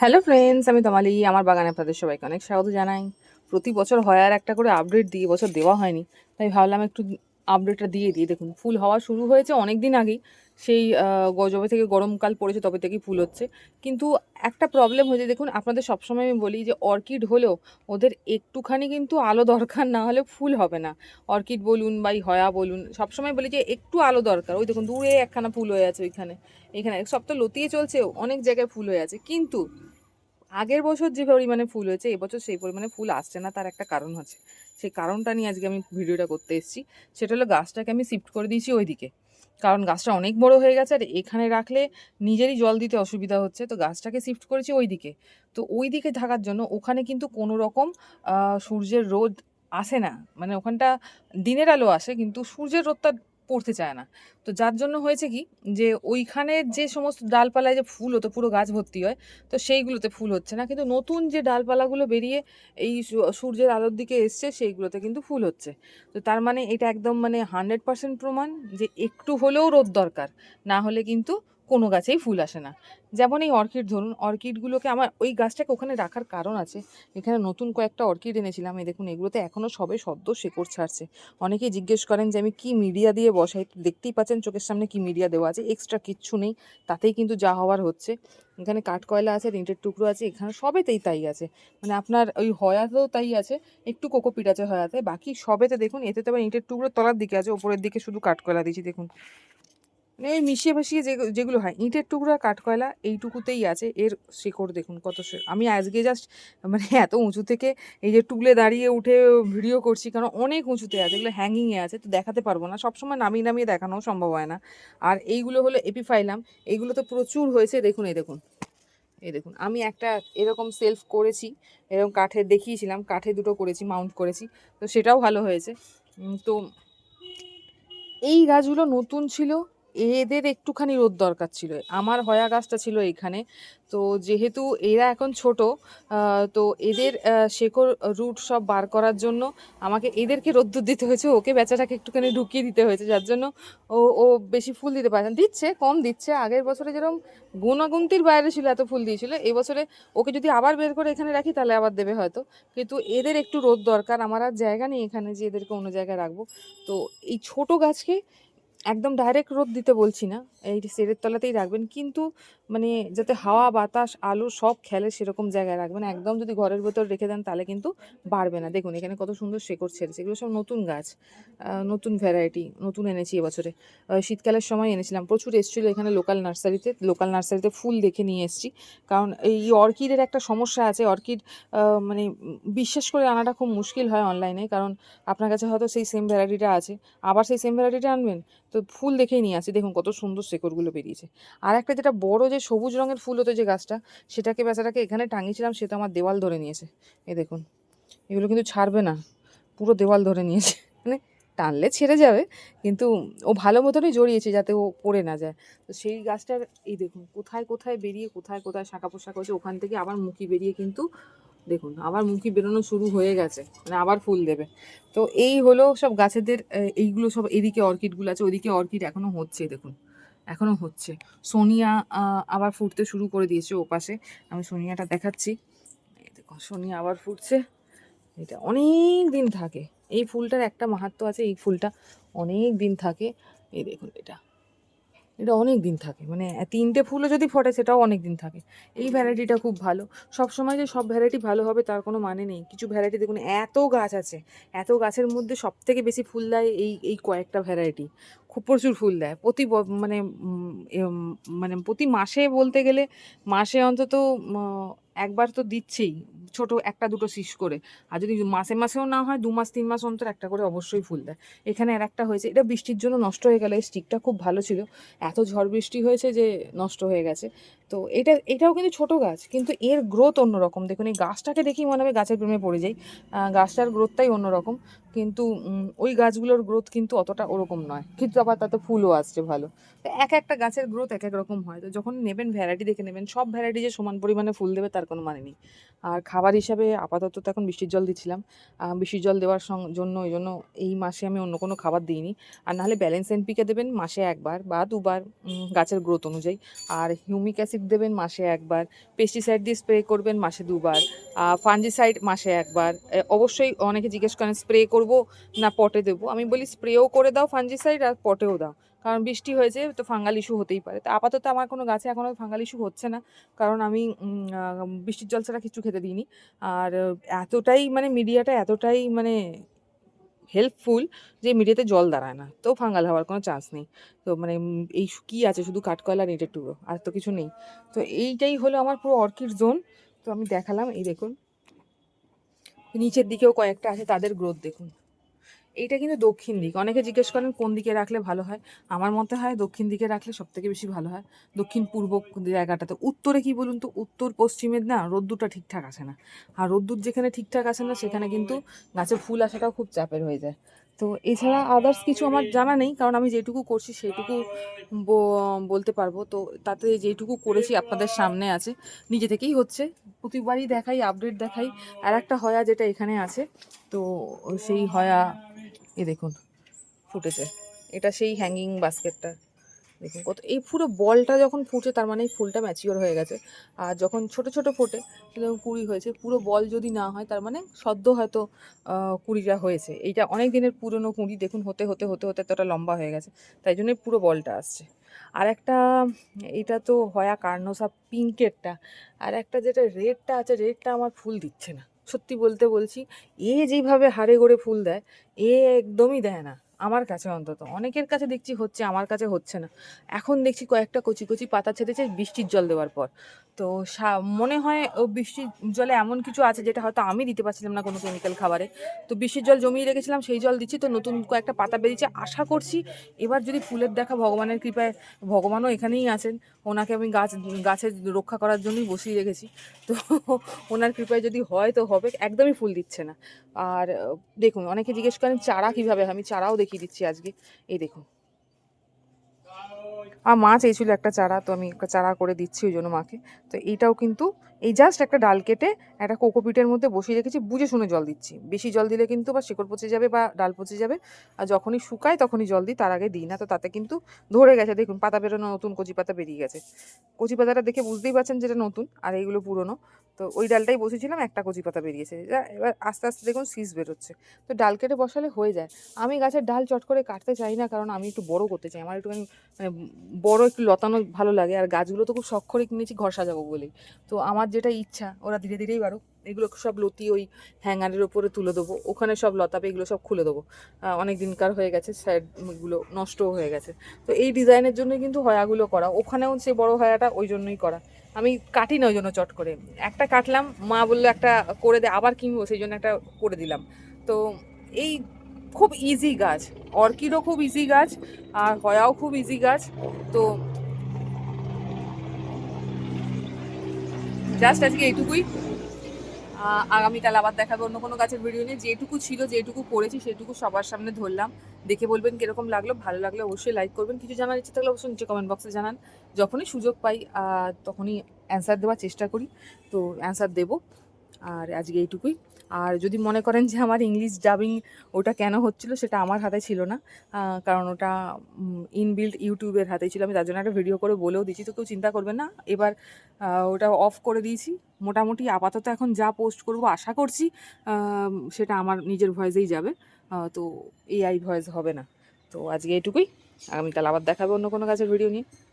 Hello friends আমি তমালি, আমার বাগানে আপনাদের সবাইকে অনেক স্বাগত জানাই। প্রতি বছর হয় আর একটা করে আপডেট দিয়ে বছর দেওয়া হয়নি, তাই ভাবলাম একটু আপডেটটা দিয়ে দিই। দেখুন, ফুল হওয়া শুরু হয়েছে অনেক দিন আগেই, সেই যবে থেকে গরমকাল পড়েছে, তবে থেকেই ফুল হচ্ছে। কিন্তু একটা প্রবলেম হয়েছে, দেখুন, আপনাদের সবসময় আমি বলি যে অর্কিড হলেও ওদের একটুখানি কিন্তু আলো দরকার, না হলে ফুল হবে না। অর্কিড বলুন বা হয়া বলুন, সবসময় বলি যে একটু আলো দরকার। ওই দেখুন, দূরে একখানা ফুল হয়ে আছে ওইখানে, এখানে, সব তো লতিয়ে চলছে, অনেক জায়গায় ফুল হয়ে আছে। কিন্তু আগের বছর যে পরিমাণে ফুল হয়েছে এবছর সেই পরিমাণে ফুল আসছে না, তার একটা কারণ আছে সেই কারণটা নিয়ে আজকে আমি ভিডিওটা করতে এসেছি। সেটা হলো গাছটাকে আমি শিফট করে দিয়েছি ওইদিকে। কারণ গাছটা অনেক বড় হয়ে গেছে আর এখানে রাখলে নিজেরই জল দিতে অসুবিধা হচ্ছে। তো গাছটাকে শিফট করেছি ওই দিকে তো ওই দিকে থাকার জন্য ওখানে কিন্তু কোনো রকম সূর্যের রোদ আসে না। মানে ওখানটা দিনের আলো আসে, কিন্তু সূর্যের রোদটা পড়তে চায় না। তো যার জন্য হয়েছে কি যে ওইখানে যে সমস্ত ডালপালায় যে ফুল হতো, পুরো গাছ ভর্তি হয়, তো সেইগুলোতে ফুল হচ্ছে না। কিন্তু নতুন যে ডালপালাগুলো বেরিয়ে এই সূর্যের আলোর দিকে এসছে, সেইগুলোতে কিন্তু ফুল হচ্ছে। তো তার মানে এটা একদম মানে হান্ড্রেড পার্সেন্ট প্রমাণ যে একটু হলেও রোদ দরকার। না হলে কিন্তু কোনো গাছেই ফুল আসে না। যেমন এই অর্কিড, ধরুন অর্কিডগুলোকে আমার ওই গাছটাকে ওখানে রাখার কারণ আছে। এখানে নতুন কয়েকটা অর্কিড এনেছিলাম। এই দেখুন, এগুলোতে এখনও সবে সদ্য শেকড় ছাড়ছে। অনেকেই জিজ্ঞেস করেন যে, আমি কি মিডিয়া দিয়ে বসাই? দেখতেই পাচ্ছেন চোখের সামনে কি মিডিয়া দেওয়া আছে। এক্সট্রা কিচ্ছু নেই। তাতেই কিন্তু যা হওয়ার হচ্ছে। এখানে কাঠকয়লা আছে রেন্টের টুকরো আছে, এখানে সবেতেই তাই আছে। মানে আপনার ওই হয়াতেও তাই আছে, একটু কোকোপিট আছে হয়াতে। বাকি সবেতে দেখুন, এতে তো আবার ইঁটের টুকরো তলার দিকে আছে, ওপরের দিকে শুধু কাঠকয়লা দিয়েছি দেখুন। এই মিশিয়ে ভাসিয়ে যে যেগুলো হয়, ইঁটের টুকরো কাঠকয়লা এইটুকুতেই আছে। এর শিকড় দেখুন কত আমি আজকে জাস্ট মানে এত উঁচু থেকে এই যে টুবলে দাঁড়িয়ে উঠে ভিডিও করছি, কারণ অনেক উঁচুতে আছে, এগুলো হ্যাঙ্গিংয়ে আছে, তো দেখাতে পারব না। সবসময় নামিয়ে নামিয়ে দেখানো সম্ভব হয় না। আর এইগুলো হলো এপিফাইলাম এইগুলো তো প্রচুর হয়েছে, দেখুন, এই দেখুন। এই দেখুন, আমি একটা এরকম সেলফ করেছি, এরকম কাঠের দেখিয়েছিলাম, কাঠে দুটো করেছি মাউন্ট করেছি, তো সেটাও ভালো হয়েছে। তো এই গাছগুলো নতুন ছিল এদের একটুখানি রোদ দরকার ছিল। আমার হয়া গাছটা ছিল এখানে। তো যেহেতু এরা এখন ছোট তো এদের শেকড় রুট সব বার করার জন্য আমাকে এদেরকে রোদ্দুর দিতে হয়েছে। ওকে বেচাটাকে একটুখানি ঢুকিয়ে দিতে হয়েছে, যার জন্য ও ও বেশি ফুল দিতে পারে দিচ্ছে, কম দিচ্ছে। আগের বছরে যেরকম গুণাগুন্তির বাইরে ছিল, এত ফুল দিয়েছিল। এই বছরে ওকে যদি আবার বের করে এখানে রাখি, তাহলে আবার দেবে হয়তো। কিন্তু এদের একটু রোদ দরকার। আমার আর জায়গা নেই এখানে যে এদেরকে অন্য জায়গায় রাখব। তো এই ছোট গাছকে একদম ডাইরেক্ট রোদ দিতে বলছি না। এই সেরের তলাতেই রাখবেন। কিন্তু মানে যাতে হাওয়া, বাতাস, আলো সব খেলে সেরকম জায়গায় রাখবেন। একদম যদি ঘরের ভেতর রেখে দেন তাহলে কিন্তু বাড়বে না। দেখুন, এখানে কত সুন্দর শেকড় ছেড়েছে। এগুলো সব নতুন গাছ নতুন ভ্যারাইটি নতুন এনেছি এবছরে। শীতকালের সময় এনেছিলাম। প্রচুর এসেছিল এখানে লোকাল নার্সারিতে লোকাল নার্সারিতে ফুল দেখে নিয়ে এসেছি। কারণ এই অর্কিডের একটা সমস্যা আছে। অর্কিড মানে বিশ্বাস করে আনাটা খুব মুশকিল হয় অনলাইনে কারণ আপনার কাছে হয়তো সেই সেম ভ্যারাইটিটা আছে। আবার সেই সেম ভ্যারাইটিটা আনবেন? তো ফুল দেখেই নিয়ে আসি। দেখুন কত সুন্দর শেকড়গুলো বেরিয়েছে। আর একটা যেটা বড় যে সবুজ রঙের ফুল হতো যে গাছটা, সেটাকে বেচাটাকে এখানে টাঙিয়েছিলাম সেটা আমার দেওয়াল ধরে নিয়েছে। এই দেখুন, এগুলো কিন্তু ছাড়বে না, পুরো দেওয়াল ধরে নিয়েছে। মানে টানলে ছেড়ে যাবে, কিন্তু ও ভালো মতনই জড়িয়েছে যাতে ও পড়ে না যায়। তো সেই গাছটার, এই দেখুন, কোথায় কোথায় বেরিয়ে, কোথায় কোথায় শাখা পোশাক হচ্ছে ওখান থেকে আবার মুখি বেরিয়ে কিন্তু দেখুন, আবার মুখি বেরোনো শুরু হয়ে গেছে মানে আবার ফুল দেবে। তো এই হলো সব গাছেদের এইগুলো সব এদিকে অর্কিডগুলো আছে ওইদিকে অর্কিড এখনও হচ্ছে, দেখুন, এখনও হচ্ছে। সোনিয়া আবার ফুটতে শুরু করে দিয়েছে ও পাশে আমি সোনিয়াটা দেখাচ্ছি। এই দেখো সোনিয়া আবার ফুটছে, এটা অনেক দিন থাকে, এই ফুলটার একটা মাহাত্ম্য আছে, এই ফুলটা অনেক দিন থাকে, এই দেখুন এটা। এটা অনেক দিন থাকে। মানে তিনটে ফুলও যদি ফটে সেটাও অনেক দিন থাকে। এই ভ্যারাইটিটা খুব ভালো। সব সময় যে সব ভ্যারাইটি ভালো হবে তার কোনো মানে নেই। কিছু ভ্যারাইটি দেখুন, এত গাছ আছে, এত গাছের মধ্যে সব থেকে বেশি ফুল দেয় এই এই কয়েকটা ভ্যারাইটি। খুব প্রচুর ফুল দেয়। প্রতি মানে মানে প্রতি মাসে বলতে গেলে মাসে অন্তত একবার তো দিচ্ছেই, ছোট একটা দুটো শীষ করে। আর যদি মাসে মাসেও না হয়, দু মাস, তিন মাস অন্তর একটা করে অবশ্যই ফুল দেয়। এখানে আর একটা হয়েছে, এটা বৃষ্টির জন্য নষ্ট হয়ে গেলে স্টিকটা খুব ভালো ছিল। এত ঝড় বৃষ্টি হয়েছে যে নষ্ট হয়ে গেছে। তো এটা, এটাও কিন্তু ছোট গাছ, কিন্তু এর গ্রোথ অন্যরকম। দেখুন, এই গাছটাকে দেখেই মনে হবে গাছের প্রেমে পড়ে যাই। গাছটার গ্রোথটাই অন্যরকম, কিন্তু ওই গাছগুলোর গ্রোথ কিন্তু অতটা ওরকম নয়। কিন্তু আবার তাতে ফুলও আসছে ভালো। তো এক একটা গাছের গ্রোথ এক এক রকম হয়। তো যখন নেবেন ভ্যারাইটি দেখে নেবেন, সব ভ্যারাইটি যে সমান পরিমাণে ফুল দেবে তার কোনো মানে নেই। আর খাবার হিসাবে আপাতত তো এখন বৃষ্টির জল দিচ্ছিলাম। বৃষ্টির জল দেওয়ার জন্য, ওই জন্য এই মাসে আমি অন্য কোনো খাবার দিইনি। আর নাহলে ব্যালেন্স এনপিকে দেবেন মাসে একবার বা দুবার গাছের গ্রোথ অনুযায়ী। আর হিউমিক অ্যাসিড অ্যাসিড দেবেন মাসে একবার পেস্টিসাইড দিয়ে স্প্রে করবেন মাসে দুবার ফাঞ্জিসাইড মাসে একবার। অবশ্যই অনেকে জিজ্ঞেস করেন স্প্রে করব না পটে দেবো? আমি বলি স্প্রেও করে দাও ফাঞ্জিসাইড আর পটেও দাও। কারণ বৃষ্টি হয়েছে, তো ফাঙ্গাল ইস্যু হতেই পারে। তো আপাতত আমার কোনো গাছে এখনও ফাঙ্গাল ইস্যু হচ্ছে না, কারণ আমি বৃষ্টির জল ছাড়া কিছু খেতে দিইনি। আর এতটাই মানে মিডিয়াটা এতটাই মানে হেল্পফুল যে মিডিয়াতে জল দাঁড়ায় না। তো ফাঙ্গাল হওয়ার কোনো চান্স নেই। তো মানে এই কী আছে? শুধু কাঠকয়লা আর এটার টুকরো, আর তো কিছু নেই। তো এইটাই হলো আমার পুরো অর্কিড জোন তো আমি দেখালাম, এই দেখুন। নিচের দিকেও কয়েকটা আছে, তাদের গ্রোথ দেখুন। এইটা কিন্তু দক্ষিণ দিক। অনেকে জিজ্ঞেস করেন, কোন দিকে রাখলে ভালো হয়? আমার মতে হয় দক্ষিণ দিকে রাখলে সব থেকে বেশি ভালো হয়। দক্ষিণ পূর্ব জায়গাটাতে। উত্তরে কি বলুন তো? উত্তর পশ্চিমের না, রোদ্দুরটা ঠিকঠাক আসে না। আর রোদ্দুর যেখানে ঠিকঠাক আসে না, সেখানে কিন্তু গাছে ফুল আসাটাও খুব চাপের হয়ে যায়। তো এছাড়া আদার্স কিছু আমার জানা নেই, কারণ আমি যেটুকু করছি সেইটুকু ব- বলতে পারব। তো তাতে যেটুকু করেছি আপনাদের সামনে আছে। নিজে থেকেই হচ্ছে। প্রতিবারই দেখাই আপডেট দেখাই। আর একটা হয়া যেটা এখানে আছে, তো সেই হয়া এ দেখুন, ফুটেছে। এটা সেই হ্যাঙ্গিং বাস্কেটটা দেখুন কত এই পুরো বলটা যখন ফুটে, তার মানে এই ফুলটা ম্যাচিওর হয়ে গেছে। আর যখন ছোট ছোট ফোটে যেরকম কুড়ি হয়েছে, পুরো বল যদি না হয়, তার মানে সদ্য হয়তো কুড়িটা হয়েছে। এইটা অনেক দিনের পুরনো কুড়ি, দেখুন হতে হতে হতে হতে এতটা লম্বা হয়ে গেছে। তাই জন্যই পুরো বলটা আসছে। আর একটা, এটা তো হয়া কার্নোসা পিঙ্কেরটা। আর একটা যেটা রেডটা আছে, রেডটা আমার ফুল দিচ্ছে না। সত্যি বলতে বলছি এ যেভাবে হাড়ে গড়ে ফুল দেয় এ একদমই দেয় না। আমার কাছে অন্তত। অনেকের কাছে দেখছি হচ্ছে, আমার কাছে হচ্ছে না। এখন দেখছি কয়েকটা কচি কচি পাতা ছেড়েছে বৃষ্টির জল দেওয়ার পর। তো মনে হয় ও বৃষ্টির জলে এমন কিছু আছে যেটা হয়তো আমি দিতে পারছিলাম না কোনো কেমিক্যাল খাবারে। তো বৃষ্টির জল জমিয়ে রেখেছিলাম, সেই জল দিচ্ছি। তো নতুন কয়েকটা পাতা বেরিয়েছে, আশা করছি এবার যদি ফুলের দেখা ভগবানের কৃপায়, ভগবানও এখানেই আছেন, ওনাকে আমি গাছ গাছের রক্ষা করার জন্যই বসিয়ে রেখেছি। তো ওনার কৃপায় যদি হয় তো হবে, একদমই ফুল দিচ্ছে না। আর, দেখুন, অনেকে জিজ্ঞেস করেন, চারা কীভাবে? আমি চারাও দেখিয়ে দিচ্ছি আজকে। এই দেখুন। আর মা চেয়েছিল একটা চারা, তো আমি একটা চারা করে দিচ্ছি ওই জন্য মাকে। তো এইটাও কিন্তু, এই জাস্ট একটা ডাল কেটে একটা কোকোপিটের মধ্যে বসিয়ে রেখেছি, বুঝে শুনে জল দিচ্ছি। বেশি জল দিলে কিন্তু বা শিকড় পচে যাবে বা ডাল পচে যাবে, আর যখনই শুকায় তখনই জল দিই, তার আগে দিই না। তো তাতে কিন্তু ধরে গেছে, দেখুন পাতা বেরোনো নতুন, কচি পাতা বেরিয়ে গেছে। কচি পাতাটা দেখে বুঝতেই পারছেন যেটা নতুন, আর এইগুলো পুরনো। তো ওই ডালটাই বসেছিলাম, একটা কচি পাতা বেরিয়েছে। এবার আস্তে আস্তে দেখুন শীষ বেরোচ্ছে। তো ডাল কেটে বসালে হয়ে যায়। আমি গাছের ডাল চট করে কাটতে চাই না, কারণ আমি একটু বড় করতে চাই। আমার একটুখানি মানে বড় একটু লতানো ভালো লাগে, আর গাছগুলো তো খুব করে কিনেছি, ঘর সাজাবো বলেই। তো আমার যেটা ইচ্ছা, ওরা ধীরে ধীরেই বাড়ুক। এগুলো সব লতি ওই হ্যাঙ্গারের ওপরে তুলে দেবো। ওখানে সব লতাপে এগুলো সব খুলে দেবো। অনেক দিনকার হয়ে গেছে সাইডগুলো নষ্টও হয়ে গেছে। তো এই ডিজাইনের জন্য কিন্তু হয়াগুলো করা। ওখানেও সেই বড় হয়াটা ওই জন্যই করা। আমি কাটি না ওই জন্য চট করে। একটা কাটলাম, মা বলল একটা করে দে, আবার কিনবো, সেই জন্য একটা করে দিলাম। তো এই খুব ইজি গাছ। অর্কিডও খুব ইজি গাছ, আর হয়াও খুব ইজি গাছ। তো জাস্ট আজকে এইটুকুই। আগামীকাল আবার দেখাবে অন্য কোনো গাছের ভিডিও নিয়ে। যেটুকু ছিল, যেটুকু করেছি, সেটুকু সবার সামনে ধরলাম। দেখে বলবেন কীরকম লাগল। ভালো লাগলে অবশ্যই লাইক করবেন। কিছু জানার ইচ্ছে থাকলে অবশ্যই নিচে কমেন্ট বক্সে জানান। যখনই সুযোগ পাই তখনই অ্যান্সার দেওয়ার চেষ্টা করি। তো অ্যান্সার দেবো। আর আজকে এইটুকুই। আর যদি মনে করেন যে আমার ইংলিশ ডাবিং ওটা কেন হচ্ছিল সেটা আমার হাতে ছিল না কারণ ওটা ইনবিল্ড ইউটিউবের হাতে ছিল। আমি তার জন্য একটা ভিডিও করে বলেও দিয়েছি, তো কেউ চিন্তা করবেন না। এবার ওটা অফ করে দিয়েছি। মোটামুটি আপাতত এখন যা পোস্ট করব আশা করছি সেটা আমার নিজের ভয়েসেই যাবে। তো এআই ভয়েস হবে না। তো আজকে এটুকুই। আগামীকাল আবার দেখাবে অন্য কোনো কাছের ভিডিও নিয়ে।